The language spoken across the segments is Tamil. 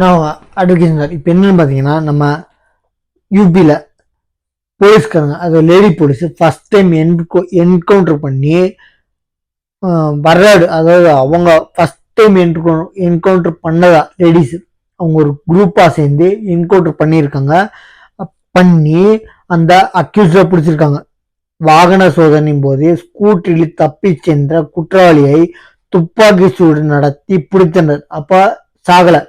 நான் அட்வொகேஷன் சார் இப்போ என்னன்னு பார்த்தீங்கன்னா நம்ம யூபியில் போலீஸ்காரங்க அது லேடி போலீஸ் ஃபர்ஸ்ட் டைம் என்கோ என்கவுண்டர் பண்ணி வர்றாடு அதாவது அவங்க ஃபஸ்ட் டைம் என்கோ என்கவுண்டர் பண்ணதா லேடிஸ் அவங்க ஒரு குரூப்பாக சேர்ந்து என்கவுண்டர் பண்ணியிருக்காங்க. பண்ணி அந்த அக்யூஸ்டை பிடிச்சிருக்காங்க. வாகன சோதனையின் போது ஸ்கூட்டரில் தப்பி சென்ற குற்றவாளியை துப்பாக்கி சூடு நடத்தி பிடித்தனர். அப்போ சாகலை.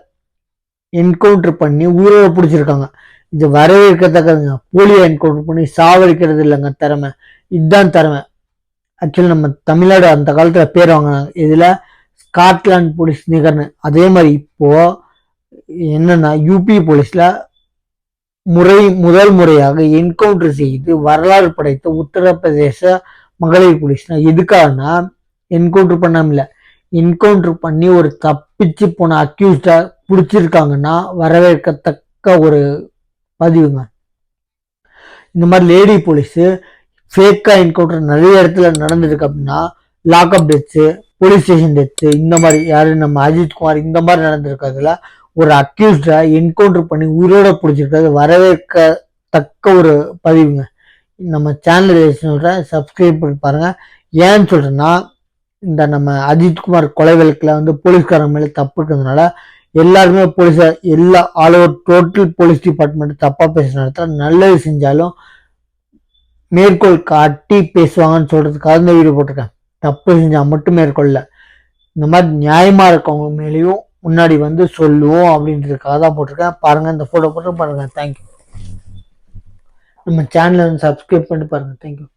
என்கவுண்டர் பண்ணி உயிரோட பிடிச்சிருக்காங்க. இது வரவேற்கத்தக்கதுங்க. போலியோ என்கவுண்டர் பண்ணி சாவடிக்கிறது இல்லைங்க திறமை. இதுதான் திறமை. ஆக்சுவலி நம்ம தமிழ்நாடு அந்த காலத்தில் பேர் வாங்கினாங்க. இதில் ஸ்காட்லாண்ட் போலீஸ் நிகர்னு. அதே மாதிரி இப்போ என்னன்னா யூபி போலீஸில் முறை முதல் முறையாக என்கவுண்டர் செய்து வரலாறு படைத்த உத்தரப்பிரதேச மகளிர் போலீஸ்னா எதுக்காகனா என்கவுண்டர் பண்ணாமல என்கவுண்டர் பண்ணி ஒரு தப்பிச்சு போன அக்யூஸ்டாக பிடிச்சிருக்காங்கன்னா வரவேற்கத்தக்க ஒரு பதிவுங்க. இந்த மாதிரி லேடி போலீஸு ஃபேக்கா என்கவுண்டர் நிறைய இடத்துல நடந்திருக்கு அப்படின்னா lockup deaths police station death இந்த மாதிரி யாரு நம்ம அஜித் குமார் இந்த மாதிரி நடந்திருக்கிறதுல ஒரு அக்யூஸ்டா என்கவுண்டர் பண்ணி உயிரோட பிடிச்சிருக்கிறது வரவேற்கத்தக்க ஒரு பதிவுங்க. நம்ம சேனல் சொல்கிறேன் சப்ஸ்கிரைப் பண்ணி பாருங்க. ஏன்னு சொல்றேன்னா இந்த நம்ம அஜித்குமார் கொலை வழக்கில் வந்து போலீஸ்காரங்க மேலே தப்பு இருக்கிறதுனால எல்லாருமே போலீஸார் எல்லா all over total police department தப்பாக பேசுற இடத்துல நல்லது செஞ்சாலும் மேற்கோள் காட்டி பேசுவாங்கன்னு சொல்கிறதுக்காக இந்த வீடியோ போட்டிருக்கேன். தப்பு செஞ்சால் மட்டும் மேற்கொள்ள இந்த மாதிரி நியாயமாக இருக்கவங்க மேலேயும் முன்னாடி வந்து சொல்லுவோம் அப்படின்றதுக்காக தான் போட்டிருக்கேன். பாருங்கள் இந்த ஃபோட்டோ போட்டு பாருங்கள் தேங்க்யூ நம்ம சேனலை வந்து சப்ஸ்கிரைப் பண்ணிட்டு பாருங்கள் தேங்க்யூ